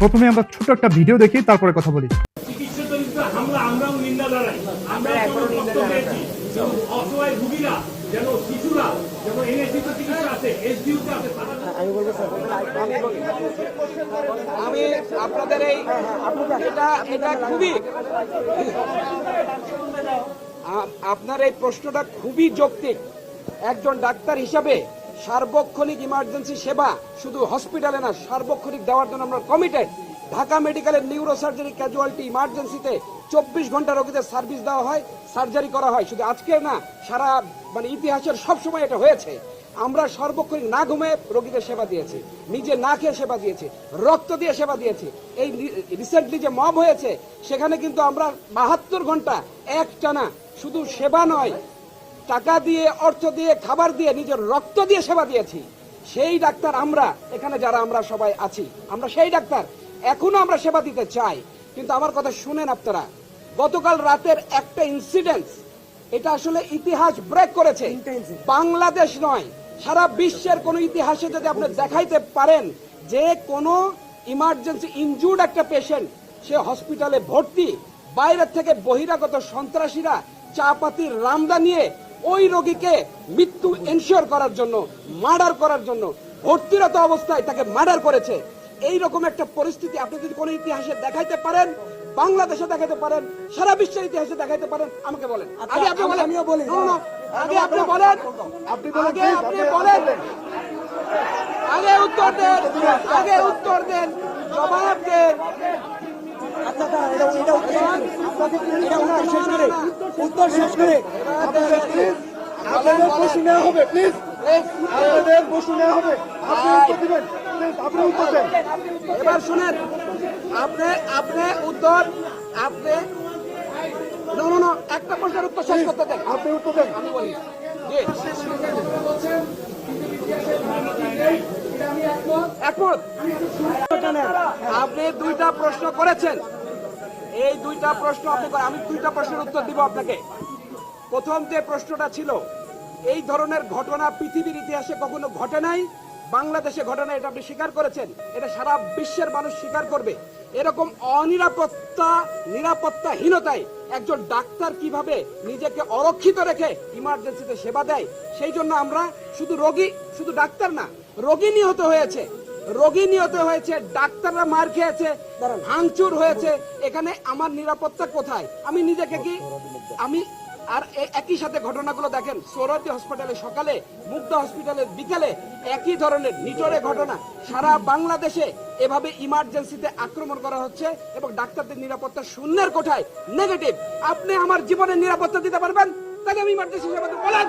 প্রথমে আমরা ছোট একটা ভিডিও দেখি তারপরে কথা বলি। চিকিৎসাজনিত হামলা আমরাও নিন্দা জানাই। আমরা যেমন কষ্ট পেয়েছি। যেমন অসহায় রুগীরা যেন শিশুরা যেমন এনএসিতে চিকিৎসা আছে এসডিউতে আছে তারা আমি আপনাদের এই এটা এটা খুবই আপনার এই প্রশ্নটা খুবই যৌক্তিক। একজন ডাক্তার হিসাবে সার্বক্ষণিক ইমার্জেন্সি সেবা শুধু হসপিটালে না, সার্বক্ষণিক দেওয়ার জন্য আমরা কমিটেড ঢাকা মেডিকেলের নিউরোসার্জারি ক্যাজুয়ালিটি ইমার্জেন্সিতে চব্বিশ ঘণ্টা রোগীদের সার্ভিস দেওয়া হয় সার্জারি করা হয়। শুধু আজকে না, সারা মানে ইতিহাসের সব সময় এটা হয়েছে। আমরা সর্বক্ষণিক না ঘুমে রোগীদের সেবা দিয়েছি, নিজে না খেয়ে সেবা দিয়েছি, রক্ত দিয়ে সেবা দিয়েছি। এই রিসেন্টলি যে মব হয়েছে, সেখানে কিন্তু আমরা বাহাত্তর ঘণ্টা এক টানা শুধু সেবা নয় টাকা দিয়ে অর্থ দিয়ে খাবার দিয়ে নিজের রক্ত দিয়ে সেবা দিয়েছি। সেই ডাক্তার আমরা এখানে যারা আমরা সবাই আছি আমরা সেই ডাক্তার। এখনও আমরা সেবা দিতে চাই। কিন্তু আমার কথা শুনেন আপনারা গতকাল রাতের একটা ইনসিডেন্ট এটা আসলে ইতিহাস ব্রেক করেছে। বাংলাদেশ নয় সারা বিশ্বের কোন ইতিহাসে যদি আপনি দেখাইতে পারেন যে কোনো ইমার্জেন্সি ইনজুর্ড একটা পেশেন্ট সে হসপিটালে ভর্তি বাইরের থেকে বহিরাগত সন্ত্রাসীরা চাপাতির রামদা নিয়ে ওই রোগীকে মৃত্যু এনশিওর করার জন্য মার্ডার করার জন্য ভর্তিরত অবস্থায় তাকে মার্ডার করেছে। এই রকম একটা পরিস্থিতি আপনি যদি কোনো ইতিহাসে দেখাইতে পারেন বাংলাদেশে দেখাতে পারেন সারা বিশ্বের ইতিহাসে দেখাতে পারেন আমাকে বলেন। আগে আপনি বলেন। আমিও বলি। আগে আপনি বলেন। আপনি আগে আপনি বলেন। আগে উত্তর দেন। আগে উত্তর দেন। জবাব দেন শেষ করে উত্তর শেষ করে। আপনাদের বসে নেওয়া হবে প্লিজ। আপনাদের বসে নেওয়া হবে। আপনি উত্তর দিবেন আপনি উত্তর দেন। এবার শুনেন আপনি আপনি উত্তর আপনি নো নো নো একটা প্রশ্নের উত্তর শেষ করতে দেন। আপনি উত্তর দেন। আমি বলি একমত? আপনি দুইটা প্রশ্ন করেছেন। এই দুইটা প্রশ্ন আপনি আমি দুইটা প্রশ্নের উত্তর দিব আপনাকে। প্রথম যে প্রশ্নটা ছিল, এই ধরনের ঘটনা পৃথিবীর ইতিহাসে কখনো ঘটে নাই? বাংলাদেশে ঘটনা এটা আপনি স্বীকার করেছেন। এটা সারা বিশ্বের মানুষ স্বীকার করবে। এরকম অনিরাপত্তা, নিরাপত্তাহীনতায় একজন ডাক্তার কীভাবে নিজেকে অরক্ষিত রেখে ইমার্জেন্সিতে সেবা দেয়, সেই জন্য আমরা শুধু রোগী, শুধু ডাক্তার না, রোগী নিহত হয়েছে। রোগী নিহত হয়েছে, ডাক্তাররা মার খেয়েছে ভাঙচুর হয়েছে। এখানে আমার নিরাপত্তা কোথায়? আমি নিজেকে কি আমি আর একই সাথে ঘটনাগুলো দেখেন সৌরতী হসপিটালে সকালে, মুগ্ধা হসপিটালে বিকেলে একই ধরনের নিটরে ঘটনা। সারা বাংলাদেশে এভাবে ইমার্জেন্সিতে আক্রমণ করা হচ্ছে এবং ডাক্তারদের নিরাপত্তা শূন্যের কোঠায় নেগেটিভ। আপনি আমার জীবনের নিরাপত্তা দিতে পারবেন? বলেন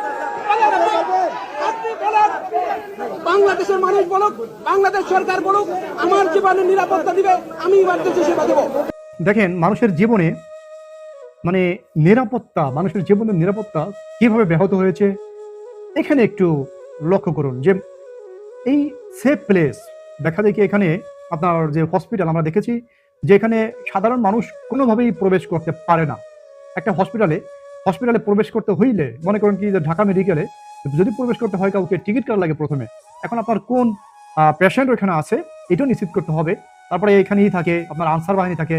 বাংলাদেশের মানুষ বলুক, বাংলাদেশ সরকার বলুক, আমার জীবনের নিরাপত্তা দিবে আমি ইমার্জেন্সি সেবা দেবো দেখেন, মানুষের জীবনে মানে নিরাপত্তা, মানুষের জীবনের নিরাপত্তা কীভাবে ব্যাহত হয়েছে, এখানে একটু লক্ষ্য করুন যে এই সেফ প্লেস দেখা যায় কি এখানে আপনার যে হসপিটাল আমরা দেখেছি যে এখানে সাধারণ মানুষ কোনোভাবেই প্রবেশ করতে পারে না। একটা হসপিটালে হসপিটালে প্রবেশ করতে হইলে, মনে করেন কি যে ঢাকা মেডিকেলে যদি প্রবেশ করতে হয় কাউকে টিকিট কার্ড লাগে প্রথমে? এখন আপনার কোন পেশেন্ট ওখানে আছে, এটাও নিশ্চিত করতে হবে। তারপরে এখানেই থাকে, আপনার আনসার বাহিনী থাকে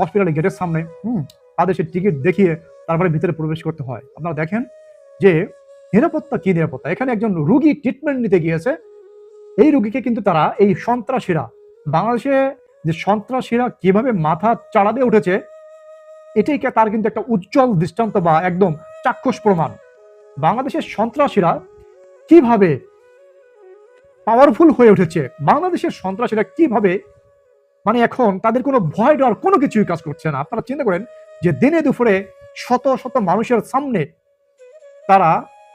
হসপিটালের গেটের সামনে, হুম, তাদের সে টিকিট দেখিয়ে তারপরে ভিতরে প্রবেশ করতে হয়। আপনারা দেখেন যে নিরাপত্তা কি নিরাপত্তা? এখানে একজন রুগী ট্রিটমেন্ট নিতে গিয়েছে। এই রুগীকে কিন্তু তারা, এই সন্ত্রাসীরা, বাংলাদেশে যে সন্ত্রাসীরা কীভাবে মাথা চাড়া দিয়ে উঠেছে এটাই তার কিন্তু একটা উজ্জ্বল দৃষ্টান্ত বা একদম চাক্ষুষ প্রমাণ? বাংলাদেশের সন্ত্রাসীরা কীভাবে পাওয়ারফুল হয়ে উঠেছে? বাংলাদেশের সন্ত্রাসীরা কীভাবে মানে এখন তাদের কোনো ভয় ডর কোনো কিছুই কাজ করছে না। আপনারা চিন্তা করেন যে দিনে দুপুরে শত শত মানুষের সামনে তারা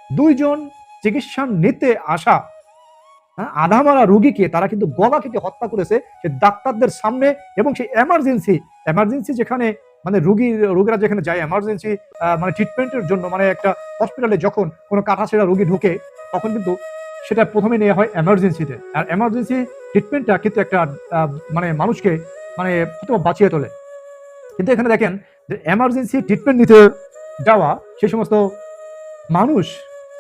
দুইজন চিকিৎসা নিতে আসা হ্যাঁ, আধামারা রুগীকে তারা কিন্তু গলা কেটে হত্যা করেছে। সে ডাক্তারদের সামনে এবং সেই এমার্জেন্সি এমার্জেন্সি যেখানে মানে রুগী, রোগীরা যেখানে যায় এমার্জেন্সি মানে ট্রিটমেন্টের জন্য মানে একটা হসপিটালে যখন কোনো কাটাছেড়া রুগী ঢোকে, তখন কিন্তু সেটা প্রথমে নেওয়া হয় এমার্জেন্সিতে আর এমার্জেন্সি ট্রিটমেন্টটা কিন্তু একটা মানে মানুষকে মানে বাঁচিয়ে তোলে। কিন্তু এখানে দেখেন যে এমার্জেন্সি ট্রিটমেন্ট নিতে যাওয়া সেই সমস্ত মানুষ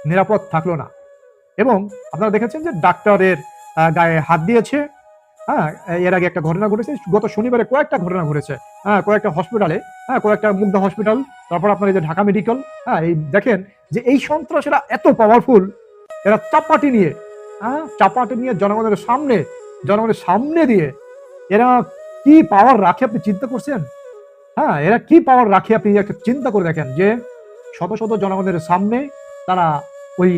নিরাপদ থাকল না। এবং আপনারা দেখেছেন যে ডাক্তারের গায়ে হাত দিয়েছে হ্যাঁ এর আগে একটা ঘটনা ঘটেছে, গত শনিবারে কয়েকটা ঘটনা ঘটেছে। হ্যাঁ কয়েকটা হসপিটালে হ্যাঁ কয়েকটা মুগ্ধা হসপিটাল তারপর আপনার এই যে ঢাকা মেডিকেল হ্যাঁ এই দেখেন যে এই সন্ত্রাসীরা এত পাওয়ারফুল এরা চাপাটি নিয়ে হ্যাঁ চাপাটি নিয়ে জনগণের সামনে জনগণের সামনে দিয়ে এরা কি পাওয়ার রাখে আপনি চিন্তা করছেন? হ্যাঁ এরা কি পাওয়ার রাখে আপনি একটা চিন্তা করে দেখেন যে শত শত জনগণের সামনে তারা ওই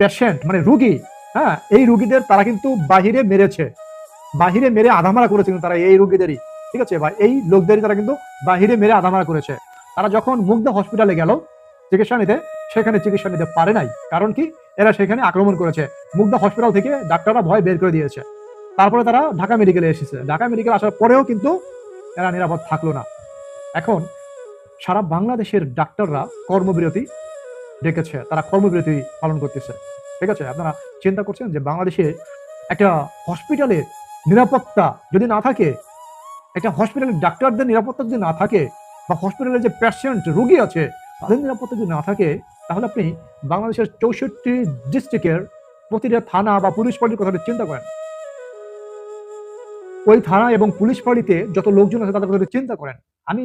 পেশেন্ট মানে রুগী হ্যাঁ এই রুগীদের তারা কিন্তু বাহিরে মেরেছে। বাহিরে মেরে আধামারা করেছে কিন্তু তারা এই রোগীদেরই। ঠিক আছে? বা এই লোকদেরই তারা কিন্তু বাহিরে মেরে আধামারা করেছে। তারা যখন মুগ্ধা হসপিটালে গেল, চিকিৎসা নিতে, সেখানে চিকিৎসা নিতে পারে নাই। কারণ কি? এরা সেখানে আক্রমণ করেছে। মুগ্ধা হসপিটাল থেকে ডাক্তাররা ভয় বের করে দিয়েছে। তারপরে তারা ঢাকা মেডিকেলে এসেছে। ঢাকা মেডিকেল আসার পরেও কিন্তু এরা নিরাপদ থাকল না। এখন সারা বাংলাদেশের ডাক্তাররা কর্মবিরতি ডেকেছে। তারা কর্মবিরতি পালন করতেছে। ঠিক আছে? আপনারা চিন্তা করছেন যে বাংলাদেশে একটা হসপিটালের নিরাপত্তা যদি না থাকে, একটা হসপিটালের ডাক্তারদের নিরাপত্তা যদি না থাকে বা হসপিটালের যে পেশেন্ট রোগী আছে, তাদের নিরাপত্তা যদি না থাকে, তাহলে আপনি বাংলাদেশের চৌষট্টি ডিস্ট্রিক্টের প্রতিটা থানা বা পুলিশ পার্টির কথা চিন্তা করেন, ওই থানা এবং পুলিশ পার্টিতে যত লোকজন আছে তাদের কথা চিন্তা করেন, আমি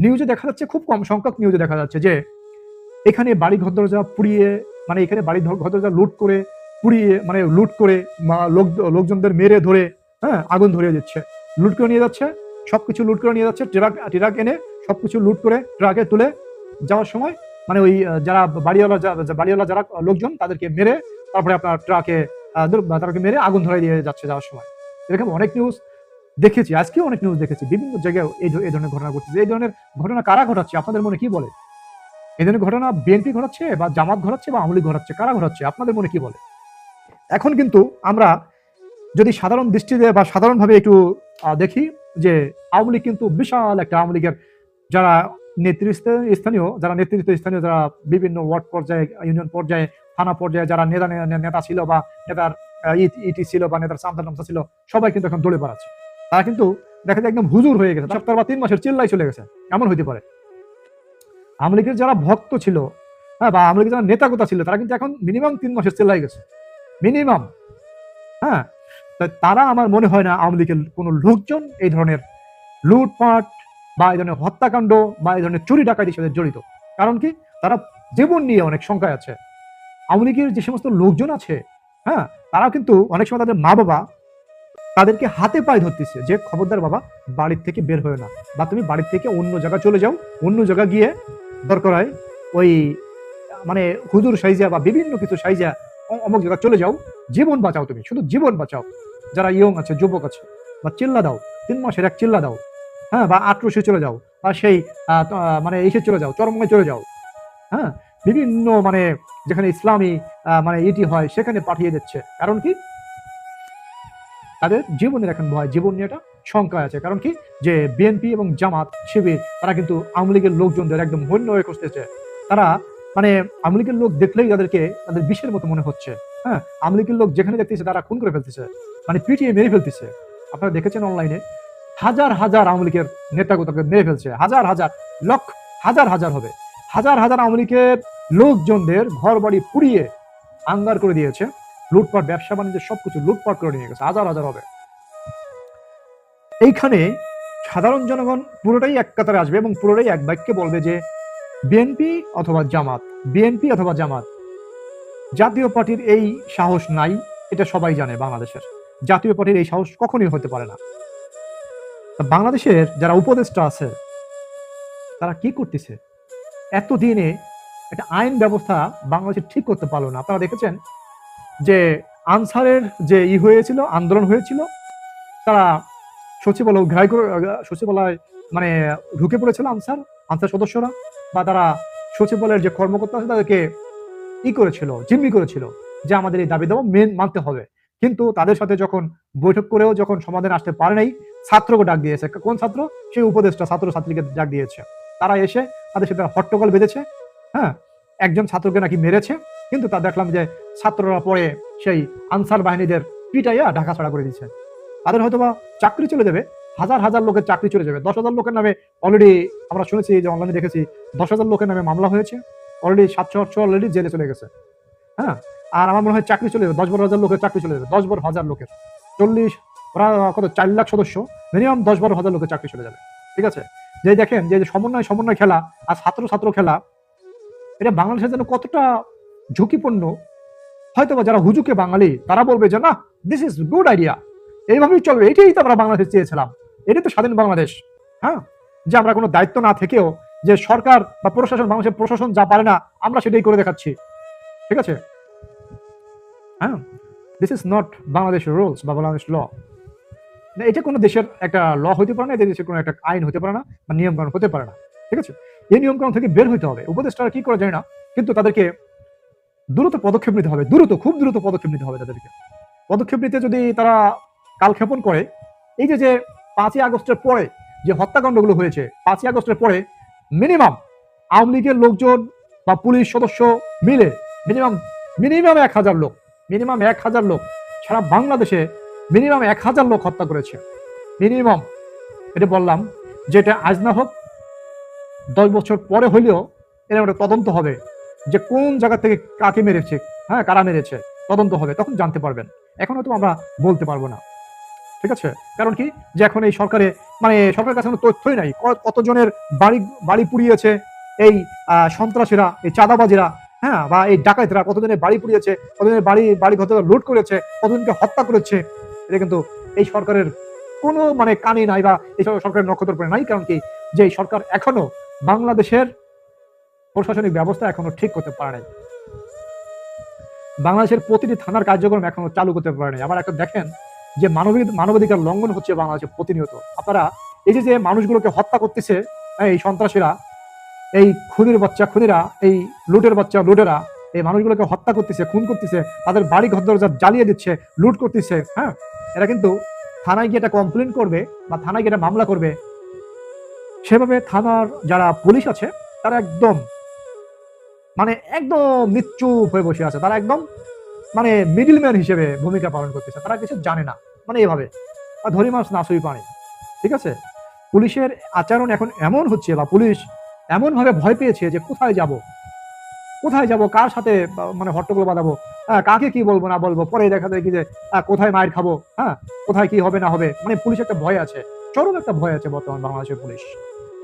নিউজে দেখা যাচ্ছে খুব কম সংখ্যক নিউজে দেখা যাচ্ছে যে এখানে বাড়ি ঘর দরজা পুড়িয়ে মানে এখানে বাড়ি ঘর দরজা লুট করে, পুড়িয়ে মানে লুট করে লোক, লোকজনদের মেরে ধরে হ্যাঁ আগুন ধরিয়ে দিচ্ছে। লুট করে নিয়ে যাচ্ছে, সবকিছু লুট করে নিয়ে যাচ্ছে, ট্রাক ট্রাক এনে সবকিছু লুট করে ট্রাকে তুলে যাওয়ার সময় মানে ওই যারা বাড়িওয়ালা বাড়িওয়ালা যারা লোকজন, তাদেরকে মেরে তারপরে আপনার ট্রাকে তাদেরকে মেরে আগুন ধরাই দিয়ে যাচ্ছে যাওয়ার সময়। এরকম অনেক নিউজ দেখেছি, আজকেও অনেক নিউজ দেখেছি। বিভিন্ন জায়গায় এই ধরনের ঘটনা ঘটছে। এই ধরনের ঘটনা কারা ঘটাচ্ছে, আপনাদের মনে কি বলে? এই ধরনের ঘটনা বিএনপি ঘটাচ্ছে, বা জামাত ঘটাচ্ছে, বা আওয়ামী লীগ ঘটাচ্ছে, কারা ঘটাচ্ছে, আপনাদের মনে কি বলে? এখন কিন্তু আমরা যদি সাধারণ দৃষ্টিতে বা সাধারণভাবে একটু দেখি যে আওয়ামী লীগ কিন্তু বিশাল একটা আওয়ামী লীগের যারা নেতৃত্ব স্থানীয়, যারা নেতৃত্ব স্থানীয়, যারা বিভিন্ন ওয়ার্ড পর্যায়ে, ইউনিয়ন পর্যায়ে, থানা পর্যায়ে যারা নেতা নেতা ছিল বা নেতার ইটি ছিল বা নেতার সামসা টামসা ছিল, সবাই কিন্তু এখন দৌড়ে বেড়াচ্ছে। তারা কিন্তু দেখা যায় একদম হুজুর হয়ে গেছে, সপ্তাহ বা তিন মাসের চিল্লাই চলে গেছে, এমন হইতে পারে। আওয়ামী লীগের যারা ভক্ত ছিল হ্যাঁ বা আওয়ামী লীগের যারা নেতা কথা ছিল, তারা কিন্তু এখন মিনিমাম তিন মাসের চিল্লাই গেছে। মিনিমাম হ্যাঁ তারা আমার মনে হয় না আওয়ামী লীগের কোনো লোকজন এই ধরনের লুটপাট বা এই ধরনের হত্যাকাণ্ড বা এই ধরনের চুরি ডাকাতির সাথে জড়িত। কারণ কি? তারা জীবন নিয়ে অনেক সংখ্যায় আছে। আওয়ামী লীগের যে সমস্ত লোকজন আছে হ্যাঁ তারা কিন্তু অনেক সময় তাদের মা বাবা তাদেরকে হাতে পায়ে ধরতেছে যে, খবরদার বাবা, বাড়ির থেকে বের হয়ে না বা তুমি বাড়ির থেকে অন্য জায়গায় চলে যাও, অন্য জায়গা গিয়ে দরকার হয় ওই মানে হুজুর সাইজা বা বিভিন্ন কিছু সাইজা অমুক জায়গায় চলে যাও। জীবন বাঁচাও তুমি, শুধু জীবন বাঁচাও। যারা ইয়ং আছে, যুবক আছে, বা চিল্লা দাও, তিন মাসের এক চিল্লা দাও হ্যাঁ বা আটরসে চলে যাও, বা সেই মানে এসে চলে যাও চরমে চলে যাও হ্যাঁ বিভিন্ন মানে যেখানে ইসলামী মানে ইটি হয়, সেখানে পাঠিয়ে দিচ্ছে। কারণ কি? তাদের জীবনের এখন ভয়, জীবন নিয়ে একটা শঙ্কা আছে। কারণ কি? যে বিএনপি এবং জামাত, শিবির, তারা কিন্তু আওয়ামী লীগের লোকজনদের একদম হন্য হয়ে খুঁজতেছে তারা মানে আওয়ামী লীগের লোক দেখলেই তাদেরকে, তাদের বিষের মতো মনে হচ্ছে। হ্যাঁ আওয়ামী লোক যেখানে দেখতেছে তারা খুন করে ফেলতেছে। মানে পিটিয়ে মেরে ফেলতেছে। আপনারা দেখেছেন অনলাইনে হাজার হাজার আওয়ামী লীগের মেরে ফেলছে। হাজার হাজার, লক্ষ, হাজার হাজার হবে। হাজার হাজার আওয়ামী লীগের লোকজনদের ঘর বাড়ি পুড়িয়ে আঙ্গার করে দিয়েছে। লুটপাট, ব্যবসা বাণিজ্য সবকিছু লুটপাট করে নিয়ে গেছে। হাজার হাজার হবে। এইখানে সাধারণ জনগণ পুরোটাই এক কাতারে আসবে এবং পুরোটাই এক বাক্যে বলবে যে, বিএনপি অথবা জামাত, বিএনপি অথবা জামাত জাতীয় পার্টির এই সাহস নাই, এটা সবাই জানে বাংলাদেশের। জাতীয় পার্টির এই সাহস কখনোই হতে পারে না। বাংলাদেশের যারা উপদেষ্টা আছে, তারা কি করতেছে? এতদিনে একটা আইন ব্যবস্থা বাংলাদেশে ঠিক করতে পারল না। আপনারা দেখেছেন যে আনসারের যে ই হয়েছিল, আন্দোলন হয়েছিল, তারা সচিবালয় ঘাই করে, সচিবালয় মানে ঢুকে পড়েছিল আনসার আনসার সদস্যরা, বা তারা সচিবালয়ের যে কর্মকর্তা আছে, তাদেরকে ই করেছিল, জিম্মি করেছিল যে আমাদের এই দাবি দাবা মেন মানতে হবে। কিন্তু তাদের সাথে যখন বৈঠক করেও যখন সমাধান আসতে পারে নাই, ছাত্রকে ডাক দিয়েছে। কোন ছাত্র? সেই উপদেষ্টা ছাত্র ছাত্রীকে ডাক দিয়েছে। তারা এসে তাদের সাথে হট্টগোল বেঁধেছে হ্যাঁ? একজন ছাত্রকে নাকি মেরেছে, কিন্তু তা দেখলাম যে ছাত্ররা পরে সেই আনসার বাহিনীদের পিটাইয়া ঢাকা ছাড়া করে দিচ্ছে তাদের হয়তো বা চাকরি চলে যাবে, হাজার হাজার লোকের চাকরি চলে যাবে। দশ হাজার লোকের নামে অলরেডি আমরা শুনেছি, যে অনলাইনে দেখেছি, দশ হাজার লোকের নামে মামলা হয়েছে। অলরেডি সাতশো, আটশো অলরেডি জেলে চলে গেছে। হ্যাঁ? আর আমার মনে হয় চাকরি চলে যাবে। দশ বারো হাজার লোকের চাকরি চলে যাবে। দশ বারো হাজার লোকের। চল্লিশ কত? চার লাখ সদস্য। মিনিমাম দশ বারো হাজার লোকের চাকরি চলে যাবে। ঠিক আছে? যে দেখেন, যে সমন্বয় সমন্বয় খেলা আর ছাত্র ছাত্র খেলা, এটা বাংলাদেশের জন্য কতটা ঝুঁকিপূর্ণ। হয়তো যারা হুজুকে বাঙালি, তারা বলবে যে, না দিস ইজ গুড আইডিয়া এইভাবেই চলবে। এটাই তো আমরা বাংলাদেশ চেয়েছিলাম। এটাই তো স্বাধীন বাংলাদেশ। হ্যাঁ? যে আমরা কোনো দায়িত্ব না থেকেও যে সরকার বা প্রশাসন, বাংলাদেশের প্রশাসন যা পারে না, আমরা সেটাই করে দেখাচ্ছি। ঠিক আছে? হ্যাঁ? This is not Bangladesh rules বা বাংলাদেশ ল এটা কোনো দেশের একটা ল হতে পারে না, এটা দেশের কোনো একটা আইন হতে পারে না, বা নিয়মকানুন হতে পারে না। ঠিক আছে? এই নিয়মকানুন থেকে বের হতে হবে। উপদেষ্টারা কি করে যায় না, কিন্তু তাদেরকে দ্রুত পদক্ষেপ নিতে হবে, দ্রুত, খুব দ্রুত পদক্ষেপ নিতে হবে তাদেরকে। পদক্ষেপ নিতে যদি তারা কালক্ষেপণ করে, এই যে যে পাঁচই আগস্টের পরে যে হত্যাকাণ্ডগুলো হয়েছে, পাঁচই আগস্টের পরে মিনিমাম আওয়ামী লীগের লোকজন বা পুলিশ সদস্য মিলে মিনিমাম মিনিমাম এক হাজার লোক, মিনিমাম এক হাজার লোক সারা বাংলাদেশে মিনিমাম এক হাজার লোক হত্যা করেছে। মিনিমাম। এটা বললাম যে এটা আজ না হোক, দশ বছর পরে হইলেও এরকম একটা তদন্ত হবে যে কোন জায়গা থেকে কাকে মেরেছে হ্যাঁ কারা মেরেছে, তদন্ত হবে, তখন জানতে পারবেন। এখন হয়তো আমরা বলতে পারব না। ঠিক আছে? কারণ কি? যে এখন এই সরকারে মানে সরকারের কাছে কোনো তথ্যই নাই। কতজনের বাড়ি বাড়ি পুড়িয়েছে, এই সন্ত্রাসীরা, এই চাঁদাবাজিরা হ্যাঁ? বা এই ডাকাতরা, কতজনের বাড়ি পুড়িয়েছে, কতজনের বাড়ি বাড়ি ঘর লুট করেছে, কতজনকে হত্যা করেছে, এটা কিন্তু এই সরকারের কোনো মানে কানে নাই বা এই সরকারের নক্ষত্র নাই। কারণ কি? যে সরকার এখনও বাংলাদেশের প্রশাসনিক ব্যবস্থা এখনও ঠিক করতে পারে নাই। বাংলাদেশের প্রতিটি থানার কার্যক্রম এখনও চালু করতে পারে নাই। আবার একটা দেখেন যে মানবিক মানবাধিকার লঙ্ঘন হচ্ছে বাংলাদেশে প্রতিনিয়ত। আপনারা এই যে যে মানুষগুলোকে হত্যা করতেছে, এই সন্ত্রাসীরা, এই খুনির বাচ্চা, খুনিরা, এই লুটের বাচ্চা, লুটেরা, এই মানুষগুলোকে হত্যা করতেছে, খুন করতেছে, তাদের বাড়ি ঘর দরজা জ্বালিয়ে দিচ্ছে, লুট করতেছে হ্যাঁ? এরা কিন্তু থানায় গিয়ে এটা কমপ্লেন করবে বা থানায় গিয়ে এটা মামলা করবে। সেভাবে থানার যারা পুলিশ আছে, তারা একদম মানে একদম নিশ্চুপ হয়ে বসে আছে। তারা একদম মানে মিডিলম্যান হিসেবে ভূমিকা পালন করতেছে। তারা কিছু জানে না। মানে এভাবে। আর ধরি মাছ নাসুই পানি ঠিক আছে? পুলিশের আচরণ এখন এমন হচ্ছে বা পুলিশ এমন ভাবে ভয় পেয়েছে যে কোথায় যাব? কোথায় যাব? কার সাথে মানে হট্টগোল বাঁধাবো? হ্যাঁ কাকে কি বলব না বলব? পরে দেখা যায় কি যে আহ, কোথায় মায়ের খাব? হ্যাঁ কোথায় কি হবে না হবে? মানে পুলিশ একটা ভয় আছে। চরম একটা ভয় আছে বর্তমান বাংলাদেশের পুলিশ।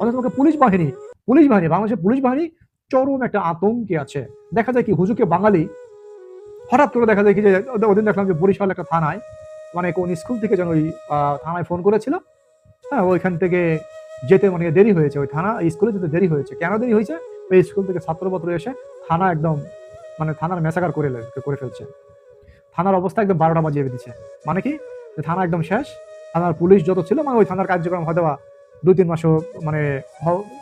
অথচ তোমাকে পুলিশ বাহিনী পুলিশ বাহিনী বাংলাদেশের পুলিশ বাহিনী চরম একটা আতঙ্কে আছে। দেখা যায় কি হুজুকে বাঙালি হঠাৎ করে দেখা যায় কি যে ওদিন দেখলাম যে বরিশাল একটা থানায় মানে কোন স্কুল থেকে যেন ওই থানায় ফোন করেছিল। হ্যাঁ ওইখান থেকে যেতে মানে দেরি হয়েছে, ওই থানা স্কুলে যেতে দেরি হয়েছে। কেন দেরি হয়েছে? ওই স্কুল থেকে ছাত্রপত্র এসে থানা একদম মানে থানার মেসাকার করে করে ফেলছে। থানার অবস্থা একদম বারোটা বাজিয়ে দিচ্ছে মানে কি? থানা একদম শেষ, থানার পুলিশ যত ছিল মানে ওই থানার কার্যক্রম হয়তো বা দুই তিন মাসও মানে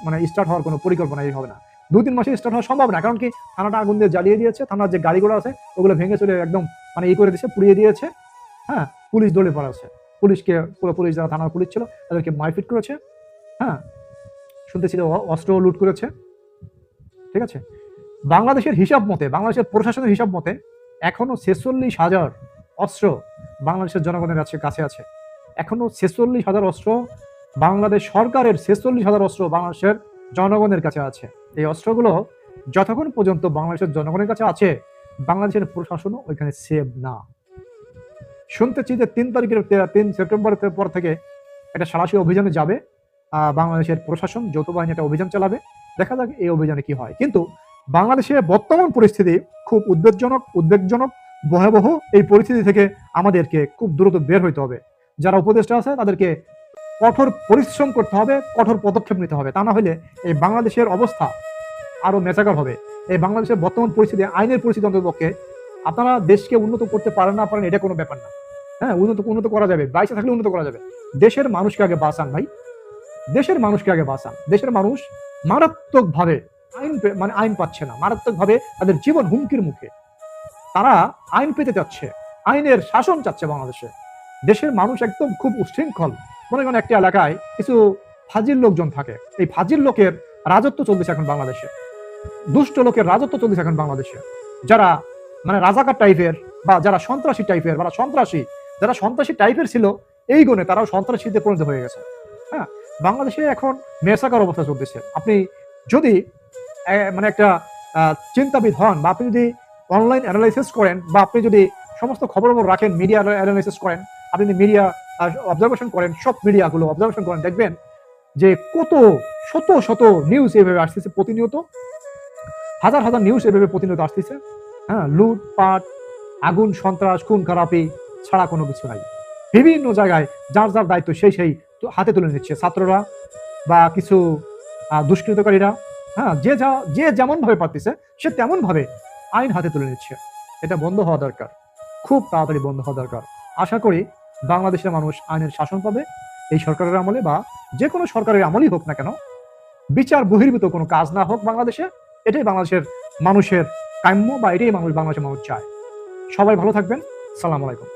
মানে স্টার্ট হওয়ার কোনো পরিকল্পনাই হবে না। দুই তিন মাসে স্টার্ট হওয়া সম্ভব না, কারণ কি থানাটা আগুন দিয়ে জ্বালিয়ে দিয়েছে, থানার যে গাড়িগুলো আছে, ওগুলো ভেঙে চলে একদম মানে ই করে দিয়েছে, পুড়িয়ে দিয়েছে হ্যাঁ পুলিশ দৌড়ে পড়াচ্ছে পুলিশকে পুরো পুলিশ যারা থানার পুলিশ ছিল, তাদেরকে মারপিট করেছে হ্যাঁ শুনতেছি অস্ত্র লুট করেছে, ঠিক আছে? বাংলাদেশের হিসাব মতে, বাংলাদেশের প্রশাসনের হিসাব মতে, এখনও ছেচল্লিশ হাজার অস্ত্র বাংলাদেশের জনগণের কাছে কাছে আছে। এখনও ছেচল্লিশ হাজার অস্ত্র বাংলাদেশ সরকারের ছেচল্লিশ হাজার অস্ত্র বাংলাদেশের জনগণের কাছে আছে। এই অস্ত্রগুলো যতক্ষণ পর্যন্ত বাংলাদেশের জনগণের কাছে আছে, বাংলাদেশের প্রশাসনও ওইখানে সেভ না। শুনতেছি যে তিন তারিখের তিন সেপ্টেম্বরের পর থেকে একটা সারাশি অভিযানে যাবে বাংলাদেশের প্রশাসন, যৌথ বাহিনী একটা অভিযান চালাবে। দেখা যাক এই অভিযানে কি হয়। কিন্তু বাংলাদেশের বর্তমান পরিস্থিতি খুব উদ্বেগজনক উদ্বেগজনক, ভয়াবহ এই পরিস্থিতি থেকে আমাদেরকে খুব দ্রুত বের হইতে হবে। যারা উপদেষ্টা আছে, তাদেরকে কঠোর পরিশ্রম করতে হবে, কঠোর পদক্ষেপ নিতে হবে। তা না হলে এই বাংলাদেশের অবস্থা আরও মেচাকার হবে। এই বাংলাদেশের বর্তমান পরিস্থিতি, আইনের পরিস্থিতি অন্তর্পক্ষে আপনারা দেশকে উন্নত করতে পারেন না পারেন, এটা কোনো ব্যাপার না। হ্যাঁ উন্নত উন্নত করা যাবে বাইসে থাকলে উন্নত করা যাবে। দেশের মানুষকে আগে বাঁচান ভাই। দেশের মানুষকে আগে বাঁচান। দেশের মানুষ মারাত্মকভাবে আইন মানে আইন পাচ্ছে না, মারাত্মকভাবে তাদের জীবন হুমকির মুখে। তারা আইন পেতে চাচ্ছে, আইনের শাসন চাচ্ছে বাংলাদেশে। দেশের মানুষ একদম খুব উশৃঙ্খল। মনে করেন একটি এলাকায় কিছু ফাজিল লোকজন থাকে। এই ফাজিল লোকের রাজত্ব চলতেছে এখন বাংলাদেশে। দুষ্ট লোকের রাজত্ব চলতেছে এখন বাংলাদেশে। যারা মানে রাজাকার টাইপের বা যারা সন্ত্রাসী টাইপের বা সন্ত্রাসী, যারা সন্ত্রাসী টাইপের ছিল, এই গুণে তারাও সন্ত্রাসীতে পরিণত হয়ে গেছে। হ্যাঁ বাংলাদেশে এখন মেসাকার অবস্থা চলতেছে। আপনি যদি মানে একটা চিন্তাবিদ হন বা আপনি যদি অনলাইন অ্যানালাইসিস করেন বা আপনি যদি সমস্ত খবর রাখেন মিডিয়া অ্যানালাইসিস করেন, আপনি মিডিয়া অবজারভেশন করেন সব মিডিয়াগুলো অবজারভেশন করেন, দেখবেন যে কত শত শত নিউজ এভাবে আসতেছে প্রতিনিয়ত। হাজার হাজার নিউজ এভাবে প্রতিনিয়ত আসতেছে। হ্যাঁ লুটপাট আগুন, সন্ত্রাস, খুন, খারাপি ছাড়া কোনো কিছু নাই। বিভিন্ন জায়গায় যার যার দায়িত্ব সেই সেই হাতে তুলে নিচ্ছে ছাত্ররা বা কিছু দুষ্কৃতকারীরা। হ্যাঁ যে যা, যে যেমন ভাবে পারতেছে, সে তেমন ভাবে আইন হাতে তুলে নিচ্ছে। এটা বন্ধ হওয়া দরকার। খুব তাড়াতাড়ি বন্ধ হওয়া দরকার। আশা করি বাংলাদেশের মানুষ আইনের শাসন পাবে, এই সরকারের আমলে বা যে কোনো সরকারের আমলই হোক না কেন, বিচার বহির্ভূত কোনো কাজ না হোক বাংলাদেশে, এটাই বাংলাদেশের মানুষের কাম্য বা এটাই মানুষ বাংলাদেশের মানুষ চায়। সবাই ভালো থাকবেন। সালাম আলাইকুম।